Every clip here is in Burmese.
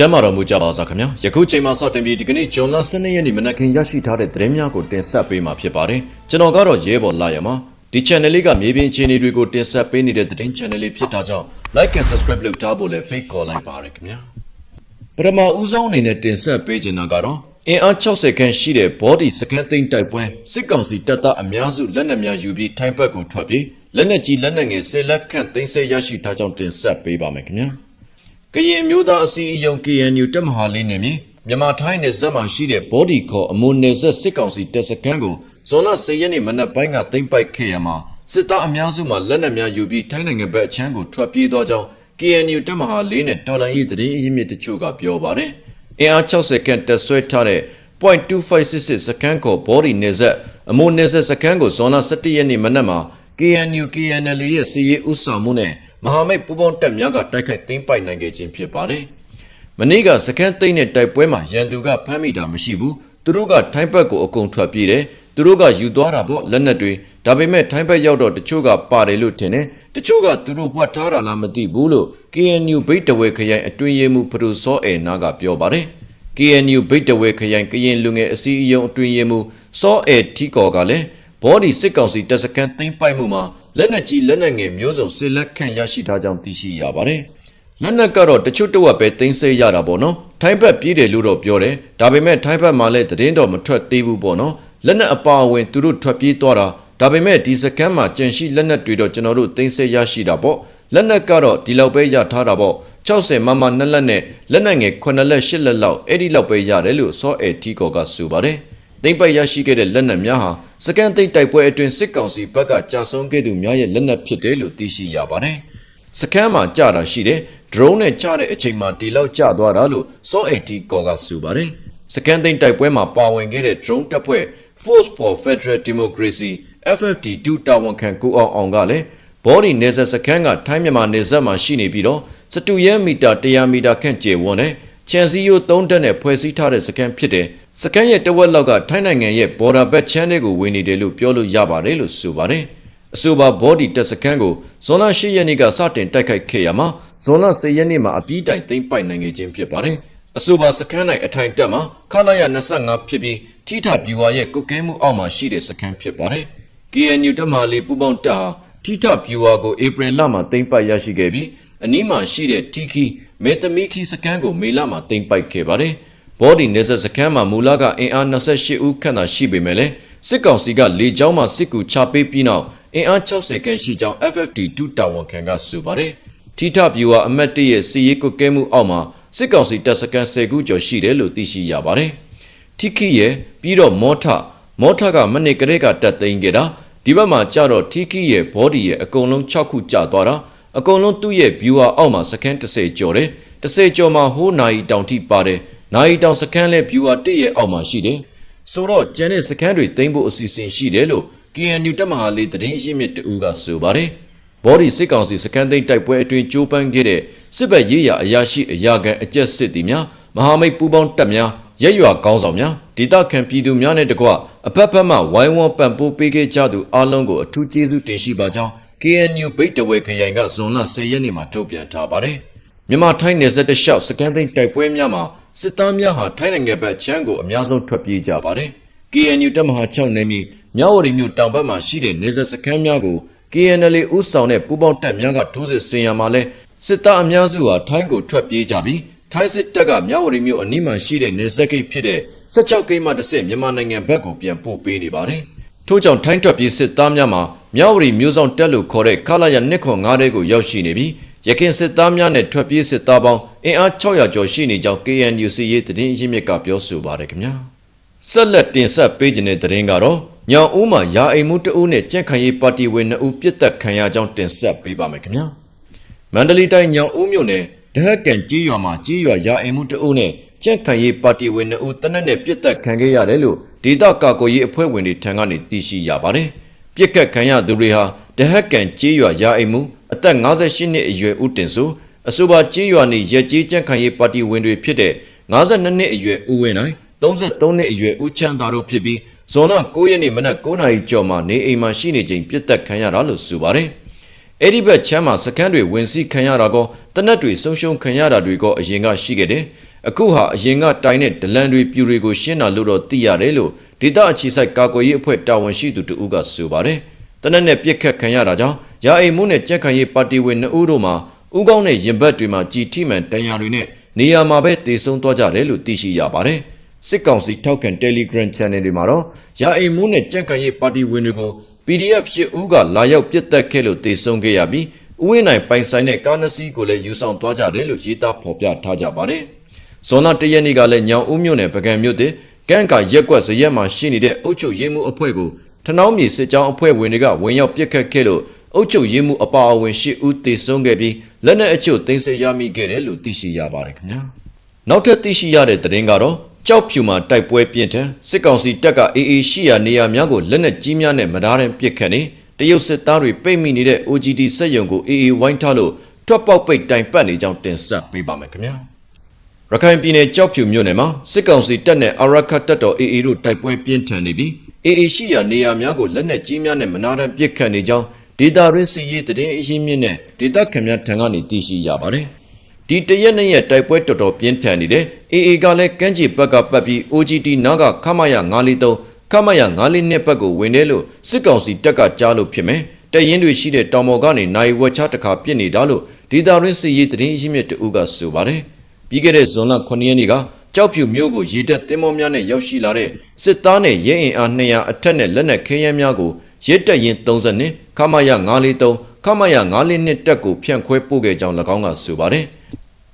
ကျမ်းမာတော်မူကြပါစားခင်ဗျာယခုချိန်မှာစတင်ပြီးဒီကနေ့ဂျွန်လ12ရက်နေ့မနက်ခင်းရရှိထားတဲ့သတင်းများကိုတင်ဆက်ပေးမှာဖြစ်ပါတယ်ကျွန်တော်ကတော့ရဲဘော်လာရမှာဒီ channel လေးကမြေပြင်အခြေအနေတွေကိုတင်ဆက်ပေးနေတဲ့သတင်း channel လေးဖြစ်တာကြောင့် like and subscribe လုပ်ထားဖို့လည်းဖိတ်ခေါ်လိုက်ပါရခင်ဗျာပထမဦးဆုံးအနေနဲ့တင်ဆက်ပေးချင်တာကတော့အင်အား60ခန်းရှိတဲ့ body စကန်သိန်းတိုက်ပွဲစစ်ကောင်စီတပ်သားအများစုလက်နက်များယူပြီးထိုင်းဘက်ကိုထွက်ပြေးလက်နက်ကြီးလက်နက်ငယ်10လက်ခန့်သိမ်းဆည်းရရှိထားကြောင်းတင်ဆက်ပေးပါမယ်ခင်ဗျာ ကရင်မျိုးသားအစည်းအရုံး KNU တပ်မဟာလေးနယ်မြေမြန်မာထိုင်းနယ်စပ်မှာရှိတဲ့ဘော်ဒီခေါ်အမွန်နယ်စပ်စစ်ကောင်စီတပ်စခန်းကိုဇွန်လ10ရက်နေ့မနက်ပိုင်းကသိမ်းပိုက်ခဲ့ရမှာစစ်သားအများစုမှလက်နက်များယူပြီးထိုင်းနိုင်ငံဘက်အချမ်းကိုထွက်ပြေးသွားကြောင်း KNU တပ်မဟာလေးနဲ့တော်လိုင်းရေးသတင်းအရင်းမြစ်တချို့ကပြောပါတယ်။အင်အား60ခန့်တပ်ဆွဲထားတဲ့ .2566 စခန်းကိုဘော်ဒီနယ်စပ်အမွန်နယ်စပ်စခန်းကိုဇွန်လ17ရက်နေ့မနက်မှာ KNU KNL ရဲ့စီရေးဥဆောင်မှုနဲ့ မဟာမိတ်ပူးပေါင်းတပ်များကတိုက်ခိုက်သိမ်းပိုက်နိုင်ခဲ့ခြင်းဖြစ်ပါတယ်။မနေ့ကစကန်သိန်းတဲ့တိုက်ပွဲမှာရန်သူကဖမ်းမိတာမရှိဘူး။သူတို့ကထိုင်းဘက်ကိုအကုန်ထွက်ပြေးတယ်။သူတို့ကယူသွားတာပေါ့လက်နက်တွေဒါပေမဲ့ထိုင်းဘက်ရောက်တော့တချို့ကပါတယ်လို့ထင်တယ်။တချို့ကသူတို့ဝတ်ထားတာလားမသိဘူးလို့ KNU ဘိတ်တဝဲခရိုင်အတွင်းရေးမှူးဖရူစောအဲနာကပြောပါတယ်။ KNU ဘိတ်တဝဲခရိုင်ကရင်လူငယ်အစည်းအရုံးအတွင်းရေးမှူးစောအဲထီကော်ကလည်းဘော်ဒီစစ်ကောင်စီတပ်စခန်းသိမ်းပိုက်မှုမှာ လက်နက်ကြီးလက်နက်ငယ်မျိုးစုံစစ်လက်ခန့်ရရှိထားကြောင်းသိရှိရပါတယ်။လက်နက်ကတော့တချို့တဝက်ပဲသိမ်းဆည်းရတာပေါ့နော်။ထိုင်းဘက်ပြည်တယ်လို့တော့ပြောတယ်။ဒါပေမဲ့ထိုင်းဘက်မှာလည်းသတင်းတော်မထွက်သေးဘူးပေါ့နော်။လက်နက်အပါအဝင်သူတို့ထွက်ပြေးသွားတာဒါပေမဲ့ဒီစခန်းမှာကြန့်ရှိလက်နက်တွေတော့ကျွန်တော်တို့သိမ်းဆည်းရရှိတာပေါ့။လက်နက်ကတော့ဒီလောက်ပဲရထားတာပေါ့။60မမနှစ်လက်နဲ့လက်နက်ငယ်9လက်10လက်လောက်အဲ့ဒီလောက်ပဲရတယ်လို့စောအဲတီကောကဆိုပါတယ်။ သိမ့်ပိုက်ရရှိခဲ့တဲ့လက်နက်များဟာစကန်သိတ်တိုက်ပွဲအတွင်းစစ်ကောင်စီဘက်ကကြာဆုံးခဲ့သူများရဲ့လက်နက်ဖြစ်တယ်လို့သိရှိရပါတယ်။စကန်မှာကြာတာရှိတယ်။ drone နဲ့ကြာတဲ့အချိန်မှာဒီလောက်ကြာသွားတာလို့စောအဲတီကောကဆိုပါတယ်။စကန်သိတ်တိုက်ပွဲမှာပါဝင်ခဲ့တဲ့ drone တပ်ဖွဲ့ Force for Federal Democracy FFD2 တာဝန်ခံကိုအောင်အောင်ကလည်းဘော်ဒီနေဆက်စခန်းကထိုင်းမြန်မာနေဆက်မှာရှိနေပြီးတော့စတူရဲမီတာ100မီတာခန့်ကျယ်ဝန်းတဲ့ ချန်စီယို3တက်နဲ့ဖွဲ့စည်းထားတဲ့စခန်းဖြစ်တယ်။စခန်းရဲ့တဝက်လောက်ကထိုင်းနိုင်ငံရဲ့ border back channel ကိုဝင်နေတယ်လို့ပြောလို့ရပါတယ်လို့ဆိုပါတယ်။အဆိုပါ body တက်စခန်းကိုဇွန်လ10ရက်နေ့ကစတင်တိုက်ခိုက်ခဲ့ရမှာဇွန်လ10ရက်နေ့မှာအပြီးတိုင်သိမ်းပိုက်နိုင်ခဲ့ခြင်းဖြစ်ပါတယ်။အဆိုပါစခန်း၌အထိုင်တက်မှာခလာရ25ဖြစ်ပြီးထိထပြူဝါရဲ့ကုတ်ကဲမှုအောက်မှာရှိတဲ့စခန်းဖြစ်ပါတယ်။ KNU တပ်မလေးပူပေါင်းတပ်ဟာထိထပြူဝါကိုဧပြီလမှာသိမ်းပိုက်ရရှိခဲ့ပြီး အနီးမှာရှိတဲ့ TK မေတမီခီစကန်ကိုမေလမှာတင်ပိုက်ခဲ့ပါတယ်။ဘော်ဒီနေဆက်စကန်မှာမူလကအင်အား28ဦးခန့်သာရှိပေမဲ့လည်းစစ်ကောင်စီကလေကြောင်းမှစစ်ကူချပေးပြီးနောက်အင်အား60ခန့်ရှိကြောင်း FFD2 တာဝန်ခံကဆိုပါတယ်။ထိထပြူဟာအမတ်တရဲ့စီရေးကွက်ကဲမှုအောက်မှာစစ်ကောင်စီတပ်စကန်10ခုကျော်ရှိတယ်လို့သိရှိရပါတယ်။ထိခိရဲ့ပြီးတော့မောထမောထကမနစ်ကလေးကတက်သိမ်းခဲ့တာဒီဘက်မှာကြတော့ထိခိရဲ့ဘော်ဒီရဲ့အကုန်လုံး6ခုကျသွားတာ အကုန်လုံးသူ့ရဲ့ viewer အောက်မှာစကန်30ကျော်တယ်30ကျော်မှာဟိုးနိုင်တောင်ထိပါတယ်နိုင်တောင်စကန်လဲ viewer 1ရဲ့အောက်မှာရှိတယ်ဆိုတော့ကျန်တဲ့စကန်တွေသိမ်းဖို့အစီအစဉ်ရှိတယ်လို့ KNU တက်မဟာလေးသတင်းရင်းမြစ်တူကဆိုပါတယ်ဘော်ဒီစစ်ကောင်စီစကန်သိမ်းတိုက်ပွဲအတွင်းကြိုးပမ်းခဲ့တဲ့စစ်ဘက်ရေးရာအရာရှိအရာခံအကြက်စစ်တီများမဟာမိတ်ပူးပေါင်းတပ်များရက်ရွာကောင်းဆောင်များဒေသခံပြည်သူများနဲ့တကွအဖက်ဖက်မှဝိုင်းဝန်းပံ့ပိုးပေးခဲ့ကြသူအားလုံးကိုအထူးကျေးဇူးတင်ရှိပါကြောင်း KNU ဘိတ်တဝဲခရိုင်ကဇွန်လ10ရက်နေ့မှာထုတ်ပြန်ထားပါတယ်။မြန်မာထိုင်းနယ်စပ်တလျှောက်စကန်သိန်းတိုက်ပွဲများမှာစစ်သားများဟာထိုင်းနိုင်ငံဘက်ချမ်းကိုအများဆုံးထွက်ပြေးကြပါတယ်။ KNU တပ်မဟာ6နယ်မြေမြဝတီမြို့တောင်ဘက်မှာရှိတဲ့နယ်စပ်စခန်းများကို KNL ဥဆောင်တဲ့ပူးပေါင်းတပ်များကထိုးစစ်ဆင်ရမှာလဲစစ်သားအများစုဟာထိုင်းကိုထွက်ပြေးကြပြီးထိုင်းစစ်တပ်ကမြဝတီမြို့အနီးမှာရှိတဲ့နယ်စပ်ဂိတ်ဖြစ်တဲ့16ဂိတ်မှတစ်ဆင့်မြန်မာနိုင်ငံဘက်ကိုပြန်ပို့ပေးနေပါတယ်။ထို့ကြောင့်ထိုင်းထွက်ပြေးစစ်သားများမှာ မြဝတီမျိုးဆောင်တက်လို့ခေါ်တဲ့ခလာရနှစ်ခွန်၅တဲ့ကိုရောက်ရှိနေပြီးရခင်စစ်သားများနဲ့ထွက်ပြေးစစ်သားပေါင်းအင်အား600ကျော်ရှိနေကြောင်း KNUC ရေးသတင်းရင်းမြစ်ကပြောဆိုပါတယ်ခင်ဗျာဆက်လက်တင်ဆက်ပေးခြင်းတဲ့သတင်းကတော့ညောင်ဦးမှာယာအိမ်မှုတအုပ်နဲ့ကြက်ခံရေးပါတီဝင်2ဦးပြစ်တက်ခံရကြောင်းတင်ဆက်ပေးပါမယ်ခင်ဗျာမန္တလေးတိုင်းညောင်ဦးမြို့နယ်ဒဟက်ကန်ကြီးရွာမှာကြီးရွာယာအိမ်မှုတအုပ်နဲ့ကြက်ခံရေးပါတီဝင်2ဦးတနက်နဲ့ပြစ်တက်ခံခဲ့ရတယ်လို့ဒေသကာကွယ်ရေးအဖွဲ့ဝင်တွေထံကနေသိရှိရပါတယ်။ ပြစ်ကတ်ခံရသူတွေဟာဒဟက်ကန်ကြီးရွာယာအိမ်မှုအသက်58နှစ်အရွယ်ဦးတင်စိုးအဆိုပါကြီးရွာနေရက်ကြီးကြက်ခံရေးပါတီဝင်တွေဖြစ်တဲ့52နှစ်အရွယ်ဦးဝင်းနိုင်33နှစ်အရွယ်ဦးချမ်းသာတို့ဖြစ်ပြီးဇွန်လ9ရက်နေ့မနက်9:00နာရီကျော်မှာနေအိမ်မှာရှိနေချိန်ပြစ်တက်ခံရတာလို့ဆိုပါတယ်။အဲ့ဒီဘက်ချမ်းမှာစကန်းတွေဝင်စီခံရတာကောတနက်တွေဆုံးရှုံးခံရတာတွေကောအရင်ကရှိခဲ့တယ် အခုဟာအရင်ကတိုင်တဲ့ဒလန်တွေပြူတွေကိုရှင်းတာလို့တော့သိရတယ်လို့ဒေတာအခြေဆိုင်ကာကွယ်ရေးအဖွဲ့တာဝန်ရှိသူတဦးကဆိုပါတယ်တနက်နဲ့ပြစ်ခတ်ခံရတာကြောင့်ရာအိမ်မှုနဲ့ကြက်ခံရေးပါတီဝင်နှစ်ဦးတို့မှာဥကောင်းတဲ့ရင်ဘတ်တွေမှာကြည်ထိမှန်တန်ရာတွေနဲ့နေရာမှာပဲတည်ဆုံသွားကြတယ်လို့သိရှိရပါတယ်စစ်ကောင်စီထောက်ခံ Telegram Channel တွေမှာတော့ရာအိမ်မှုနဲ့ကြက်ခံရေးပါတီဝင်တွေကို PDF ရှစ်ဦးကလာရောက်ပြစ်တက်ခဲ့လို့တေဆုံးခဲ့ရပြီးဥဝင်းနိုင်ပိုင်ဆိုင်တဲ့ကားနှစ်စီးကိုလည်းယူဆောင်သွားကြတယ်လို့ရေးသားဖော်ပြထားကြပါတယ်။ ဇွန်လတရက်နေ့ကလည်းညောင်ဦးမြို့နယ်ပကံမြို့တဲ့ကန့်ကာရက်ကွက်ဇရက်မှာရှိနေတဲ့အုတ်ချုပ်ရင်းမှုအဖွဲ့ကိုထနောင်းမြေစစ်ကြောင်းအဖွဲ့ဝင်တွေကဝင်ရောက်ပြစ်ခတ်ခဲ့လို့အုတ်ချုပ်ရင်းမှုအပါအဝင်ရှစ်ဦးတေဆုံးခဲ့ပြီးလက်နက်အချို့သိမ်းဆည်းရမိခဲ့တယ်လို့သိရှိရပါတယ်ခင်ဗျာ။နောက်ထပ်သိရှိရတဲ့သတင်းကတော့ကြောက်ဖြူမှာတိုက်ပွဲပြင်းထန်စစ်ကောင်စီတပ်ကအေးအေးရှိရာနေရာများကိုလက်နက်ကြီးများနဲ့မဓားရင်ပစ်ခတ်နေတရုတ်စစ်သားတွေပိတ်မိနေတဲ့ OGD စက်ရုံကိုအေးအေးဝိုင်းထားလို့ထွက်ပေါက်ပိတ်တိုင်ပတ်နေကြောင်းတင်ဆက်ပေးပါမယ်ခင်ဗျာ ရခိုင်ပြည်နယ်ကြောက်ဖြူမြို့နယ်မှာစစ်ကောင်စီတပ်နဲ့အာရခတ်တပ်တော်အေးအေးတို့တိုက်ပွဲပြင်းထန်နေပြီးအေးအေးရှိရာနေရာများကိုလက်နက်ကြီးများနဲ့မနာတမ်းပစ်ခတ်နေကြောင်းဒေတာရင်းစီရေးတည်င်းအရင်းမြင့်နဲ့ဒေတာခင်များထံကနေသိရှိရပါတယ်ဒီတရက်နဲ့ရက်တိုက်ပွဲတော်တော်ပြင်းထန်နေတယ်အေအေကလည်းကမ်းခြေဘက်ကပတ်ပြီး OGT နားကခမရ943ခမရ942ဘက်ကိုဝင်တယ်လို့စစ်ကောင်စီတပ်ကကြားလို့ဖြစ်မယ်တရင်တွေရှိတဲ့တောင်ပေါ်ကနေနိုင်ဝက်ချတစ်ခါပြစ်နေတာလို့ဒေတာရင်းစီရေးတည်င်းအရင်းမြင့်တူကဆိုပါတယ် ပြီးခဲ့တဲ့ဇွန်လ9ရက်နေ့ကကြောက်ဖြူမျိုးကိုရေတက်သင်းမောများနဲ့ရောက်ရှိလာတဲ့စစ်သားနဲ့ရဲအင်အား200အထက်နဲ့လက်နက်ခဲယမ်းများကိုရဲတက်ရင်30နှစ်ခမရ943ခမရ942တက်ကိုဖြန့်ခွဲပို့ခဲ့ကြောင်း၎င်းကဆိုပါတယ်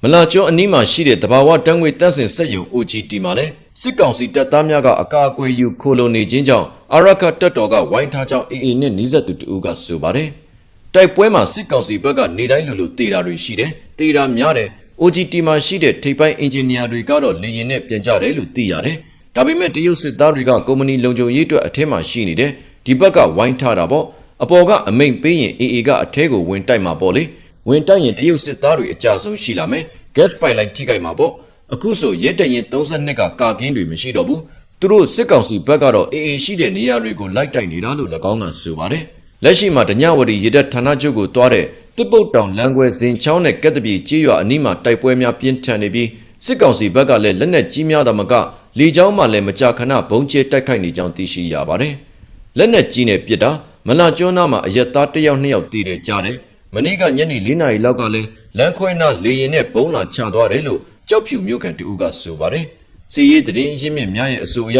မလာကျော်အနီးမှာရှိတဲ့တဘာဝတန်းငွေတန်းစင်စက်ယုံ OGT မှာလည်းစစ်ကောင်စီတပ်သားများကအကာအကွယ်ယူခိုလုံနေခြင်းကြောင့်အာရခတပ်တော်ကဝိုင်းထားကြောင်း AA နဲ့နှီးဆက်သူတူကဆိုပါတယ်တိုက်ပွဲမှာစစ်ကောင်စီဘက်ကနေတိုင်းလူလူတေတာတွေရှိတယ်တေတာများတယ် OGT မှာရှိတဲ့ထိပ်ပိုင်းအင်ဂျင်နီယာတွေကတော့လေရင်နဲ့ပြန်ကြတယ်လို့သိရတယ်။ဒါပေမဲ့တရုတ်စစ်သားတွေကကုမ္ပဏီလုံခြုံရေးအတွက်အထက်မှာရှိနေတယ်။ဒီဘက်ကဝိုင်းထားတာပေါ့။အပေါ်ကအမိန်ပေးရင် AA ကအထက်ကိုဝင်တိုက်မှာပေါ့လေ။ဝင်တိုက်ရင်တရုတ်စစ်သားတွေအကြဆုံးရှိလာမယ်။ gas pipeline ထိခိုက်မှာပေါ့။အခုဆိုရဲတရင်32ကကာကင်းတွေမရှိတော့ဘူး။သူတို့စစ်ကောင်စီဘက်ကတော့ AA ရှိတဲ့နေရာတွေကိုလိုက်တိုက်နေတာလို့၎င်းကဆိုပါတယ်။လက်ရှိမှာတညဝတီရေတပ်ဌာနချုပ်ကိုတွားတဲ့ တစ်ပုတ်တောင်လမ်းခွဲဇင်ချောင်းနဲ့ကက်တပြေကြေးရွာအနီးမှာတိုက်ပွဲများပြင်းထန်နေပြီးစစ်ကောင်စီဘက်ကလည်းလက်နက်ကြီးများသာမကလေကြောင်းမှလည်းမကြာခဏဘုံကျဲတိုက်ခိုက်နေကြောင်းသိရှိရပါတယ်။လက်နက်ကြီးနဲ့ပစ်တာမလာကျွန်းသားမှာအရက်သားတစ်ယောက်နှစ်ယောက်တည်တယ်ကြားတယ်။မနေ့ကညနေ၄နာရီလောက်ကလည်းလမ်းခွဲနာလေရင်နဲ့ဘုံလာချသွားတယ်လို့ကြောက်ဖြူမြို့ကန်တူကဆိုပါတယ်။စီရေးတရင်ရင်းမြစ်များရဲ့အဆိုအရ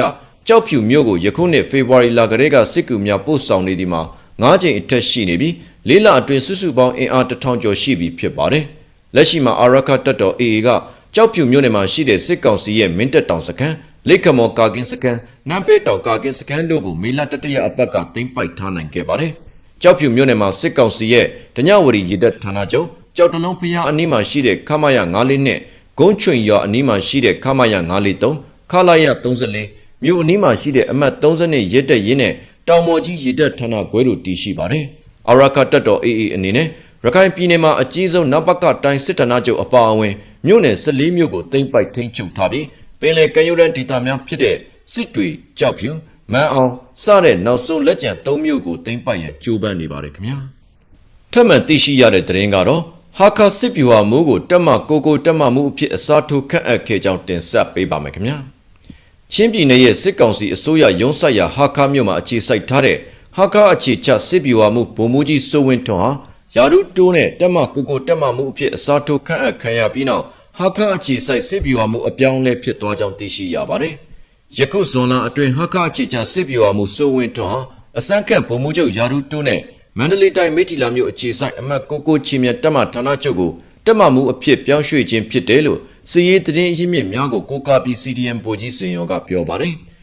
ကြောက်ဖြူမြို့ကိုယခုနှစ်ဖေဖော်ဝါရီလကတည်းကစစ်ကူများပို့ဆောင်နေဒီမှာ၅ချိန်အထက်ရှိနေပြီး လေးလအတွင်းစုစုပေါင်းအင်အား1000ကျော်ရှိပြီဖြစ်ပါတယ်။လက်ရှိမှာအာရခတပ်တော် AA ကကြောက်ဖြူမြို့နယ်မှာရှိတဲ့စစ်ကောင်စီရဲ့မင်းတပ်တောင်စခန်းလက်ခမော်ကာကင်းစခန်းနမ်ပေတောင်ကာကင်းစခန်းတို့ကိုမေလတတရအပတ်ကသိမ်းပိုက်ထားနိုင်ခဲ့ပါတယ်။ကြောက်ဖြူမြို့နယ်မှာစစ်ကောင်စီရဲ့ဒညဝရီရတပ်ဌာနချုပ်ကြောက်တလုံးဖျားအနီးမှာရှိတဲ့ခမရ94နဲ့ဂုံးချွင်ရွာအနီးမှာရှိတဲ့ခမရ943ခလာရ34မြို့အနီးမှာရှိတဲ့အမှတ်30ရဲတပ်ရင်းနဲ့တောင်မော်ကြီးရတပ်ဌာနခွဲတို့တည်ရှိပါတယ်။ အာရခတပ်တော် AA အနေနဲ့ရခိုင်ပြည်နယ်မှာအကြီးဆုံးနပကတိုင်းစစ်ဌာနချုပ်အပါအဝင်မြို့နယ်14မြို့ကိုသိမ်းပိုက်ထိန်းချုပ်ထားပြီးပင်လယ်ကမ်းရိုးတန်းဒေသများဖြစ်တဲ့စစ်တွေကြောက်ဖြူမန်းအောင်စတဲ့နောက်ဆုံးလက်ကျန်3မြို့ကိုသိမ်းပိုက်ရန်ကြိုးပမ်းနေပါတယ်ခင်ဗျာထပ်မံသိရှိရတဲ့သတင်းကတော့ဟာခါစစ်ဗျူဟာမိုးကိုတက်မကိုကိုတက်မမှုအဖြစ်အစားထိုးခန့်အပ်ခဲ့ကြောင်းတင်ဆက်ပေးပါမယ်ခင်ဗျာချင်းပြည်နယ်ရဲ့စစ်ကောင်စီအစိုးရရုံးဆိုင်ရာဟာခါမြို့မှာအခြေစိုက်ထားတဲ့ ဟာခါအခြေချစစ်ဗျူဟာမှုဗိုလ်မှူးကြီးစိုးဝင်းထွန်းဟာယာရုတိုးနဲ့တက်မကိုကိုတက်မမှုအဖြစ်အစားထိုးခန့်အပ်ခံရပြီးနောက်ဟာခါအခြေစိုက်စစ်ဗျူဟာမှုအပြောင်းလဲဖြစ်သွားကြောင်းသိရှိရပါတယ်။ယခုဇွန်လအတွင်းဟာခါအခြေချစစ်ဗျူဟာမှုစိုးဝင်းထွန်းဟာအစမ်းခန့်ဗိုလ်မှူးချုပ်ယာရုတိုးနဲ့မန္တလေးတိုင်းမိထီလာမြို့အခြေစိုက်အမတ်ကိုကိုချီမြတ်တက်မဌာနချုပ်ကိုတက်မမှုအဖြစ်ပြောင်းရွှေ့ခြင်းဖြစ်တယ်လို့စီရေးတရင်အရင်းမြစ်များကိုကိုကာပီ CDM ဗိုလ်ကြီးစင်ရောကပြောပါတယ်။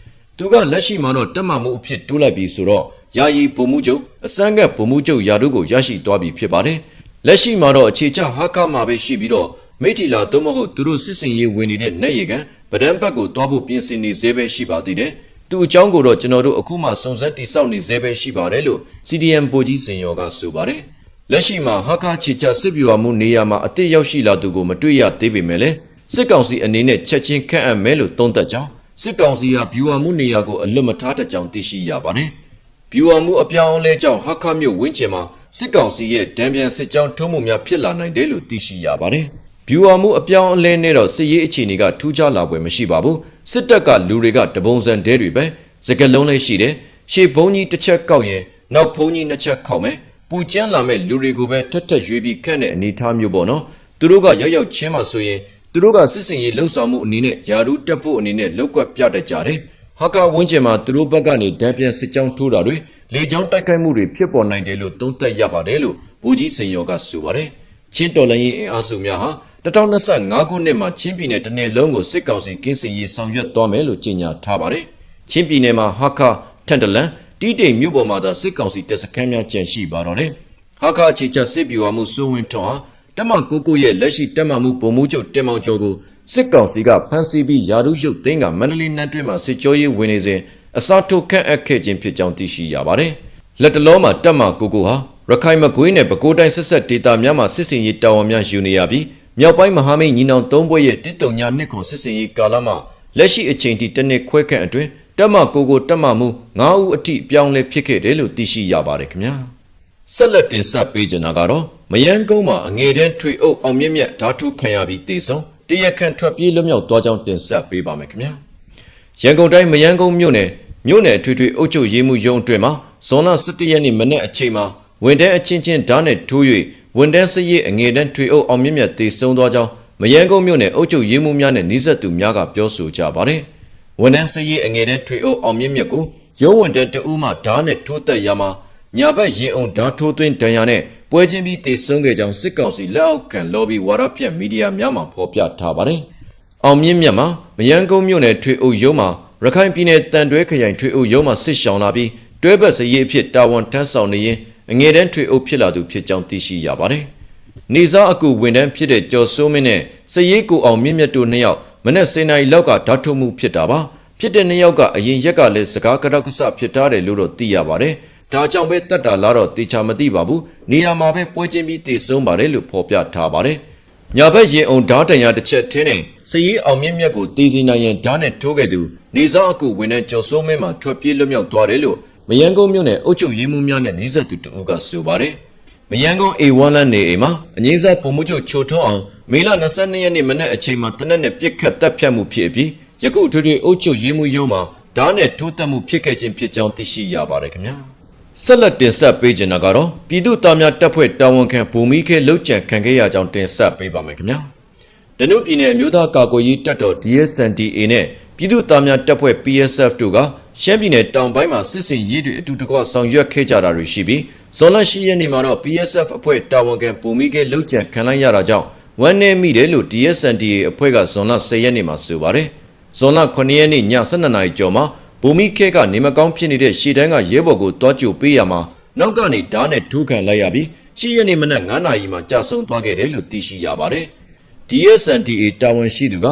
သူကလက်ရှိမှာတော့တက်မမှုအဖြစ်တိုးလိုက်ပြီဆိုတော့ယာယီဗိုလ်မှူးချုပ်အစမ်းကဗိုလ်မှူးချုပ်ယာတို့ကိုရရှိသွားပြီဖြစ်ပါတယ်။လက်ရှိမှာတော့အခြေချဟာကမှာပဲရှိပြီးတော့မိထီလာသို့မဟုတ်သူတို့စစ်စင်ရေးဝင်နေတဲ့နိုင်ရီကန်ဗဒံဘက်ကိုတွားဖို့ပြင်ဆင်နေသေးပဲရှိပါသေးတယ်။သူအကြောင်းကိုတော့ကျွန်တော်တို့အခုမှစုံစမ်းတိစောက်နေသေးပဲရှိပါတယ်လို့ CDM ဗိုလ်ကြီးစင်ရောကဆိုပါတယ်။လက်ရှိမှာဟာကာချီချစစ်ဗျူဟာမှုနေရာမှာအစ်စ်ရောက်ရှိလာသူကိုမတွေ့ရသေးပေမဲ့လည်းစစ်ကောင်စီအနေနဲ့ချက်ချင်းခန့်အပ်မယ်လို့သုံးသပ်ကြောင်း စစ်ကောင်စီကဗျူဟာမှုနေရာကိုအလွတ်မထားတကြောင်သိရှိရပါတယ်။ဗျူဟာမှုအပြောင်းအလဲကြောင့်ဟာခမြို့ဝင်းကျင်မှာစစ်ကောင်စီရဲ့ဒံပြန်စစ်ကြောင်းထုံးမှုများဖြစ်လာနိုင်တယ်လို့သိရှိရပါတယ်။ဗျူဟာမှုအပြောင်းအလဲနဲ့တော့စစ်ရေးအခြေအနေကထူးခြားလာပွဲမရှိပါဘူး။စစ်တပ်ကလူတွေကတပုံစံတဲတွေပဲစကလုံးလေးရှိတယ်။ရှေ့ဘုံကြီးတစ်ချက်ကောက်ရင်နောက်ဘုံကြီးနှစ်ချက်ခောက်မယ်။ပူကျန်းလာမဲ့လူတွေကိုပဲထက်ထက်ရွေးပြီးခန့်တဲ့အနေအထားမျိုးပေါ့နော်။သူတို့ကရောက်ရောက်ချင်းမှဆိုရင် သူတို့ကစစ်စင်ရေးလှုပ်ဆောင်မှုအနေနဲ့ယာရုတက်ဖို့အနေနဲ့လောက်ကွက်ပြတတ်ကြတယ်။ဟာကာဝင်းကျင်မှာသူတို့ဘက်ကနေဒံပြန်စစ်ကြောင်းထိုးတာတွေလေကြောင်းတိုက်ခိုက်မှုတွေဖြစ်ပေါ်နိုင်တယ်လို့သုံးသပ်ရပါတယ်လို့ဘူကြီးစင်ရောကဆိုပါတယ်။ချင်းတော်လည်းရင်အင်အားစုများဟာ2025ခုနှစ်မှာချင်းပြည်နယ်တစ်နယ်လုံးကိုစစ်ကောင်စီကင်းစင်ရေးဆောင်ရွက်သွားမယ်လို့ကြေညာထားပါတယ်။ချင်းပြည်နယ်မှာဟာကာထန်တလန်တီးတိမ်မြို့ပေါ်မှာသာစစ်ကောင်စီတပ်စခန်းများကျန်ရှိပါတော့တယ်။ဟာကာအခြေချစစ်ဗျူဟာမှုစိုးဝင်းထွန်းဟာ တက်မကိုကိုရဲ့လက်ရှိတက်မမှုပုံမှုချုပ်တင်မောင်ကျော်ကိုစစ်ကောင်စီကဖမ်းဆီးပြီးယာရုရုပ်သိမ်းကမန္တလေးနန်းတွင်းမှာစစ်ကြောရေးဝင်နေစဉ်အစားထိုးခန့်အပ်ခဲ့ခြင်းဖြစ်ကြောင်းသိရှိရပါတယ်။လက်တလုံးမှာတက်မကိုကိုဟာရခိုင်မကွေးနဲ့ပဲခူးတိုင်းဆက်ဆက်ဒေတာများမှာစစ်စင်ရေးတာဝန်များယူနေရပြီးမြောက်ပိုင်းမဟာမိတ်ညီနောင်သုံးဘွဲ့ရဲ့တစ်တုံညာနှစ်ခွန်စစ်စင်ရေးကာလမှာလက်ရှိအချိန်ထိတစ်နှစ်ခွဲခန့်အတွင်းတက်မကိုကိုတက်မမှု9ဦးအထိအပြောင်းလဲဖြစ်ခဲ့တယ်လို့သိရှိရပါတယ်ခင်ဗျာ။ဆက်လက်တင်ဆက်ပေးကြတာကတော့ မယန်းကုန်းမှာအငယ်တန်းထွေအုပ်အောင်မြင့်မြတ်ဓာတုခံရပြီးတေဆုံးတရက်ခန့်ထွက်ပြေးလွတ်မြောက်သွားကြောင်းတင်ဆက်ပေးပါမယ်ခင်ဗျာ။ရန်ကုန်တိုင်းမယန်းကုန်းမြို့နယ်မြို့နယ်ထွေထွေအုပ်ချုပ်ရေးမှုရုံးအတွင်းမှာဇွန်လ17ရက်နေ့မနေ့အချိန်မှာဝန်တန်းအချင်းချင်းဓာတ်နဲ့ထိုး၍ဝန်တန်းစရေးအငယ်တန်းထွေအုပ်အောင်မြင့်မြတ်တေဆုံးသွားကြောင်းမယန်းကုန်းမြို့နယ်အုပ်ချုပ်ရေးမှုများနဲ့နှိစက်သူများကပြောဆိုကြပါတယ်။ဝန်တန်းစရေးအငယ်တန်းထွေအုပ်အောင်မြင့်မြတ်ကိုရုံးဝန်တန်းတဦးမှဓာတ်နဲ့ထိုးတက်ရမှာညာဘက်ရင်အောင်ဓာတ်ထိုးသွင်းဒဏ်ရာနဲ့ ပွဲချင်းပြီးတေဆုံးခဲ့ကြောင်းစစ်ကောင်စီလက်အောက်ခံလော်ဘီဝါရပြက်မီဒီယာများမှဖော်ပြထားပါတယ်။အောင်မြင့်မြတ်မှာမယန်းကုန်းမြို့နယ်ထွေအုပ်ရုံးမှာရခိုင်ပြည်နယ်တန်တွဲခရိုင်ထွေအုပ်ရုံးမှာစစ်ရှောင်လာပြီးတွဲဘက်စရေးအဖြစ်တာဝန်ထမ်းဆောင်နေရင်အငယ်တန်းထွေအုပ်ဖြစ်လာသူဖြစ်ကြောင်းသိရှိရပါတယ်။နေစားအကူဝန်တန်းဖြစ်တဲ့ကျော်စိုးမင်းနဲ့စရေးကိုအောင်မြင့်မြတ်တို့နှစ်ယောက်မနက်စင်နာရီလောက်ကဓာတ်ထုတ်မှုဖြစ်တာပါ။ဖြစ်တဲ့နှစ်ယောက်ကအရင်ရက်ကလည်းစကားကတောက်ကဆဖြစ်ထားတယ်လို့တော့သိရပါတယ်။ ဒါကြောင့်ပဲတတ်တာလားတော့တေချာမသိပါဘူး။နေရာမှာပဲပွဲချင်းပြီးတည်ဆုံးပါတယ်လို့ဖော်ပြထားပါတယ်။ညာဘက်ရင်အောင်ဓာတ်တန်ရာတစ်ချက်ထင်းနေစရေးအောင်မြင့်မြတ်ကိုတေးစီနိုင်ရင်ဓာတ်နဲ့ထိုးခဲ့သူနေစားအကူဝန်တန်းကျော်စိုးမင်းမှာထွက်ပြေးလွတ်မြောက်သွားတယ်လို့မယန်းကုန်းမြို့နယ်အုပ်ချုပ်ရေးမှူးများနဲ့နှိစက်သူတဦးကဆိုပါတယ်။မယန်းကုန်း A1 လမ်းနေအိမ်မှာအငိမ့်စားပုံမှုချုပ်ချိုထွန်းအောင်မေလ22ရက်နေ့မနက်အချိန်မှာတနက်နဲ့ပြစ်ခတ်တပ်ဖြတ်မှုဖြစ်ပြီးယခုထွေထွေအုပ်ချုပ်ရေးမှူးရုံးမှာဓာတ်နဲ့ထိုးတက်မှုဖြစ်ခဲ့ခြင်းဖြစ်ကြောင်းသိရှိရပါတယ်ခင်ဗျာ။ ဆက်လက်တင်ဆက်ပေးခြင်းကတော့ပြည်သူ့သားများတပ်ဖွဲ့တာဝန်ခံဘူမီခဲလှုပ်ကြံခံခဲ့ရကြောင်းတင်ဆက်ပေးပါမယ်ခင်ဗျာ။တနုပြည်နယ်အမျိုးသားကာကွယ်ရေးတပ်တော် DSNDA နဲ့ပြည်သူ့သားများတပ်ဖွဲ့ PSF တို့ကရှမ်းပြည်နယ်တောင်ပိုင်းမှာစစ်စင်ရေးတွေအတူတကွဆောင်ရွက်ခဲ့ကြတာတွေရှိပြီးဇွန်လ10ရက်နေ့မှာတော့ PSF အဖွဲ့တာဝန်ခံပုံမိခဲလှုပ်ကြံခံလိုက်ရတာကြောင့်ဝမ်းနည်းမိတယ်လို့ DSNDA အဖွဲ့ကဇွန်လ10ရက်နေ့မှာဆိုပါတယ်။ဇွန်လ9ရက်နေ့ည12နာရီကျော်မှာ ပုံမိခဲကနေမကောင်းဖြစ်နေတဲ့ရှေ့တန်းကရဲဘော်ကိုတွားကြိုပေးရမှာနောက်ကနေဓာတ်နဲ့ထိုးခံလိုက်ရပြီး10ရက်နေ့မနက်9နာရီမှာကြာဆုံးသွားခဲ့တယ်လို့သိရှိရပါတယ်။ DSNDA တာဝန်ရှိသူက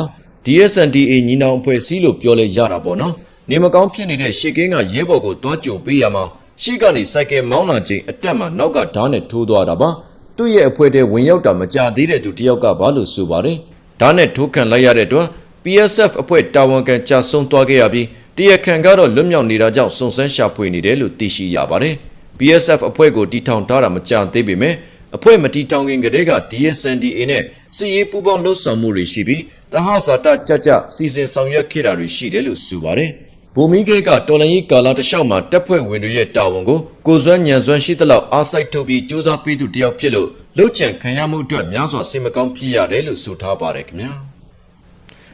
DSNDA ညီနောင်အဖွဲ့စည်းလို့ပြောလဲရတာပေါ့နော်။နေမကောင်းဖြစ်နေတဲ့ရှေ့ကင်းကရဲဘော်ကိုတွားကြိုပေးရမှာရှေ့ကနေစိုက်ကယ်မောင်းလာချိန်အတက်မှာနောက်ကဓာတ်နဲ့ထိုးသွားတာပါ။သူ့ရဲ့အဖွဲ့ထဲဝင်ရောက်တာမကြသေးတဲ့သူတယောက်ကဘာလို့ဆိုပါတယ်။ဓာတ်နဲ့ထိုးခံလိုက်ရတဲ့အတွက် PSF အဖွဲ့တာဝန်ခံကြာဆုံးသွားခဲ့ရပြီး တရခံကတော့လွတ်မြောက်နေတာကြောင့်စုံစမ်းရှာဖွေနေတယ်လို့သိရှိရပါတယ်။ PSF အဖွဲ့ကိုတီထောင်ထားတာမကြသေးပေမဲ့အဖွဲ့မတီထောင်ခင်ကတည်းက DSNDA နဲ့စီရေးပူးပေါင်းလှုပ်ဆောင်မှုတွေရှိပြီးတဟဇာတကြကြစီစဉ်ဆောင်ရွက်ခဲ့တာတွေရှိတယ်လို့ဆိုပါတယ်။ဘူမီကေကတော်လန်ကြီးကာလာတလျှောက်မှာတပ်ဖွဲ့ဝင်တွေရဲ့တာဝန်ကိုကိုစွမ်းညံစွမ်းရှိသလောက်အားစိုက်ထုတ်ပြီးစူးစမ်းပေးသူတယောက်ဖြစ်လို့လှုပ်ကြံခံရမှုအတွက်များစွာစိတ်မကောင်းဖြစ်ရတယ်လို့ဆိုထားပါတယ်ခင်ဗျာ။